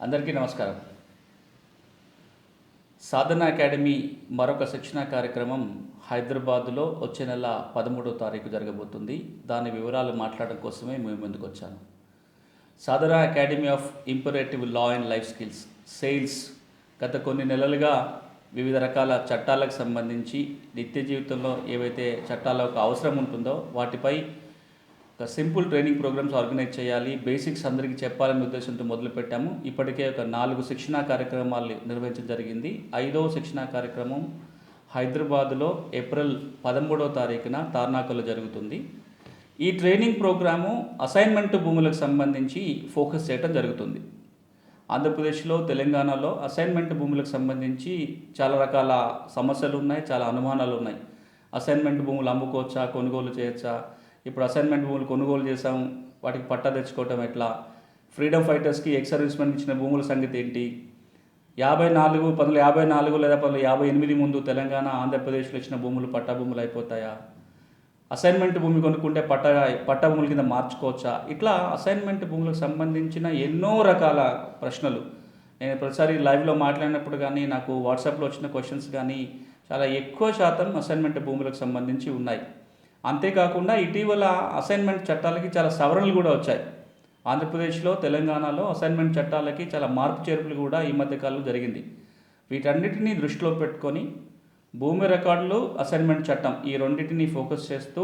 అందరికీ నమస్కారం. సాధన అకాడమీ మరొక శిక్షణ కార్యక్రమం హైదరాబాద్లో వచ్చే నెల పదమూడవ తారీఖు జరగబోతుంది. దాని వివరాలు మాట్లాడడం కోసమే మేము ముందుకు వచ్చాను. Sadhana academy of imperative law and life skills sales గత కొన్ని నెలలుగా వివిధ రకాల చట్టాలకు సంబంధించి నిత్య జీవితంలో ఏవైతే చట్టాలకు అవసరం ఉంటుందో వాటిపై ఒక సింపుల్ ట్రైనింగ్ ప్రోగ్రామ్స్ ఆర్గనైజ్ చేయాలి బేసిక్స్ అందరికీ చెప్పాలనే ఉద్దేశంతో మొదలుపెట్టాము. ఇప్పటికే ఒక నాలుగు శిక్షణా కార్యక్రమాలు నిర్వహించడం జరిగింది. ఐదవ శిక్షణా కార్యక్రమం హైదరాబాద్లో ఏప్రిల్ పదమూడవ తారీఖున తార్నాకలో జరుగుతుంది. ఈ ట్రైనింగ్ ప్రోగ్రాము అసైన్మెంట్ భూములకు సంబంధించి ఫోకస్ చేయడం జరుగుతుంది. ఆంధ్రప్రదేశ్లో తెలంగాణలో అసైన్మెంట్ భూములకు సంబంధించి చాలా రకాల సమస్యలు ఉన్నాయి చాలా అనుమానాలు ఉన్నాయి. అసైన్మెంట్ భూములు అమ్ముకోవచ్చా కొనుగోలు చేయొచ్చా ఇప్పుడు అసైన్మెంట్ భూములు కొనుగోలు చేసాం వాటికి పట్టా తెచ్చుకోవటం ఎట్లా? ఫ్రీడమ్ ఫైటర్స్కి ఎక్స్ సర్వీస్మెన్ ఇచ్చిన భూముల సంగతి ఏంటి? యాభై నాలుగు పంతొమ్మిది యాభై నాలుగు లేదా పంతొమ్మిది యాభై ఎనిమిది ముందు తెలంగాణ ఆంధ్రప్రదేశ్లో ఇచ్చిన భూములు పట్టా భూములు అయిపోతాయా? అసైన్మెంట్ భూమి కొనుక్కుంటే పట్ట పట్ట భూముల కింద మార్చుకోవచ్చా? ఇట్లా అసైన్మెంట్ భూములకు సంబంధించిన ఎన్నో రకాల ప్రశ్నలు. నేను ప్రతిసారి లైవ్లో మాట్లాడినప్పుడు కానీ నాకు వాట్సాప్లో వచ్చిన క్వశ్చన్స్ కానీ చాలా ఎక్కువ శాతం అసైన్మెంట్ భూములకు సంబంధించి ఉన్నాయి. అంతేకాకుండా ఇటీవల అసైన్మెంట్ చట్టాలకి చాలా సవరణలు కూడా వచ్చాయి. ఆంధ్రప్రదేశ్లో తెలంగాణలో అసైన్మెంట్ చట్టాలకి చాలా మార్పు చేర్పులు కూడా ఈ మధ్యకాలంలో జరిగింది. వీటన్నిటిని దృష్టిలో పెట్టుకొని భూమి రికార్డులు అసైన్మెంట్ చట్టం ఈ రెండింటిని ఫోకస్ చేస్తూ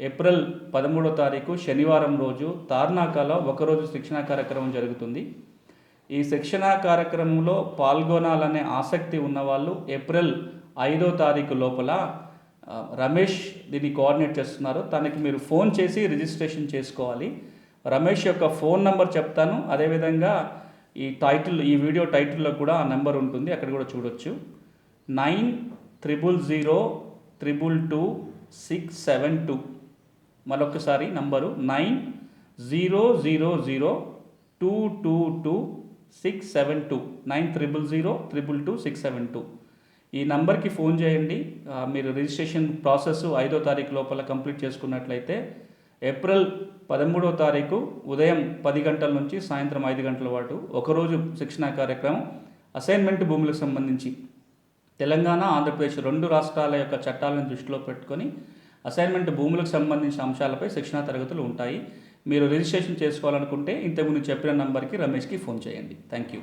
ఏప్రిల్ పదమూడో తారీఖు శనివారం రోజు తార్నాకాలో ఒకరోజు శిక్షణా కార్యక్రమం జరుగుతుంది. ఈ శిక్షణా కార్యక్రమంలో పాల్గొనాలనే ఆసక్తి ఉన్నవాళ్ళు ఏప్రిల్ ఐదో తారీఖు లోపల రమేష్ దీన్ని కోఆర్డినేట్ చేస్తున్నారు. తనకి మీరు ఫోన్ చేసి రిజిస్ట్రేషన్ చేసుకోవాలి. రమేష్ యొక్క ఫోన్ నంబర్ చెప్తాను. అదేవిధంగా ఈ టైటిల్ ఈ వీడియో టైటిల్లో కూడా ఆ నెంబర్ ఉంటుంది. అక్కడ కూడా చూడొచ్చు. Nine triple zero triple two six seven two. మరొకసారి number nine zero zero zero two two two six seven two. Nine triple zero triple two six seven two. ఈ నంబర్కి ఫోన్ చేయండి. మీరు రిజిస్ట్రేషన్ ప్రాసెస్ ఐదో తారీఖు లోపల కంప్లీట్ చేసుకున్నట్లయితే April పదమూడవ తారీఖు ఉదయం పది గంటల నుంచి సాయంత్రం ఐదు గంటల పాటు ఒకరోజు శిక్షణా కార్యక్రమం. అసైన్మెంట్ భూములకు సంబంధించి తెలంగాణ ఆంధ్రప్రదేశ్ రెండు రాష్ట్రాల యొక్క చట్టాలను దృష్టిలో పెట్టుకొని అసైన్మెంట్ భూములకు సంబంధించిన అంశాలపై శిక్షణా తరగతులు ఉంటాయి. మీరు రిజిస్ట్రేషన్ చేసుకోవాలనుకుంటే ఇంతకుముందు చెప్పిన నంబర్కి రమేష్కి ఫోన్ చేయండి. Thank you